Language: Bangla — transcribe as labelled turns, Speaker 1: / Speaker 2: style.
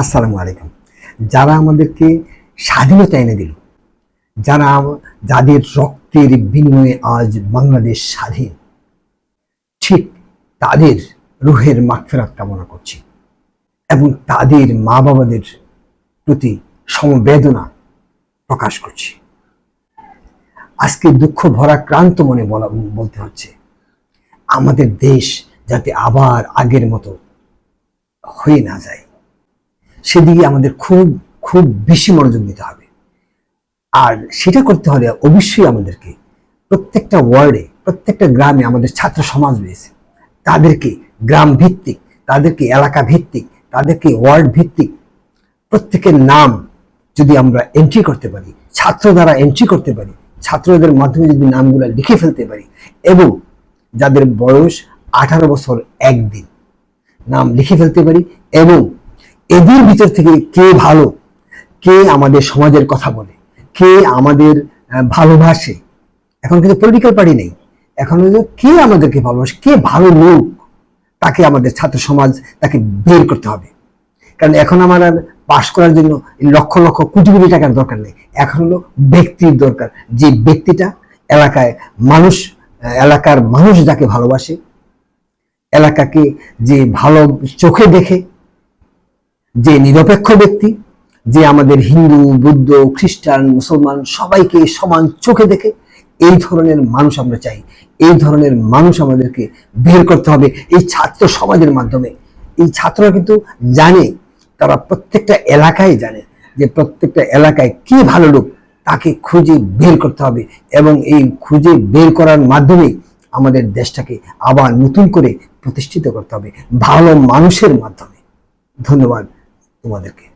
Speaker 1: আসসালামু আলাইকুম। যারা আমাদেরকে স্বাধীনতা এনে দিল, যারা যাদের রক্তের বিনিময়ে আজ বাংলাদেশ স্বাধীন, ঠিক তাদের রুহের মাগফেরাত কামনা করছি এবং তাদের মা বাবাদের প্রতি সমবেদনা প্রকাশ করছি। আজকে দুঃখ ভরা ক্রান্ত মনে বলা, বলতে হচ্ছে, আমাদের দেশ যাতে আবার আগের মতো হয়ে না যায়। সেদিকে আমাদের খুব খুব বেশি মনোযোগ দিতে হবে। আর সেটা করতে হলে অবশ্যই আমাদেরকে প্রত্যেকটা ওয়ার্ডে, প্রত্যেকটা গ্রামে আমাদের ছাত্র সমাজ রয়েছে। তাদেরকে গ্রাম ভিত্তিক, তাদেরকে এলাকা ভিত্তিক, তাদেরকে ওয়ার্ড ভিত্তিক প্রত্যেকের নাম যদি আমরা এন্ট্রি করতে পারি, ছাত্র দ্বারা এন্ট্রি করতে পারি, ছাত্রদের মাধ্যমে যদি নামগুলো লিখে ফেলতে পারি এবং যাদের বয়স আঠারো বছর একদিন নাম লিখে ফেলতে পারি এবং এদের ভিতর থেকে কে ভালো? কে আমাদের সমাজের কথা বলে? কে আমাদের ভালোবাসে? এখন কিন্তু পলিটিক্যাল পার্টি নেই। এখন কে আমাদেরকে ভালোবাসে? কে ভালো লোক? তাকে আমাদের ছাত্র সমাজ তাকে বের করতে হবে। কারণ এখন আমার আর পাশ করার জন্য লক্ষ লক্ষ কোটি কোটি টাকার দরকার নেই। এখন হলো ব্যক্তির দরকার। যে ব্যক্তিটা এলাকায় মানুষ এলাকার মানুষ যাকে ভালোবাসে, এলাকাকে যে ভালো চোখে দেখে যে নিরপেক্ষ ব্যক্তি, যে আমাদের হিন্দু, বৌদ্ধ, খ্রিস্টান, মুসলমান সবাইকে সমান চোখে দেখে, এই ধরনের মানুষ আমরা চাই। এই ধরনের মানুষ আমাদেরকে বের করতে হবে এই ছাত্র সমাজের মাধ্যমে। এই ছাত্ররা কিন্তু জানে, তারা প্রত্যেকটা এলাকায় জানে যে প্রত্যেকটা এলাকায় কি ভালো লোক, তাকে খুঁজে বের করতে হবে এবং এই খুঁজে বের করার মাধ্যমে আমাদের দেশটাকে আবার নতুন করে প্রতিষ্ঠিত করতে হবে ভালো মানুষের মাধ্যমে। ধন্যবাদ। তোমাদেরকে।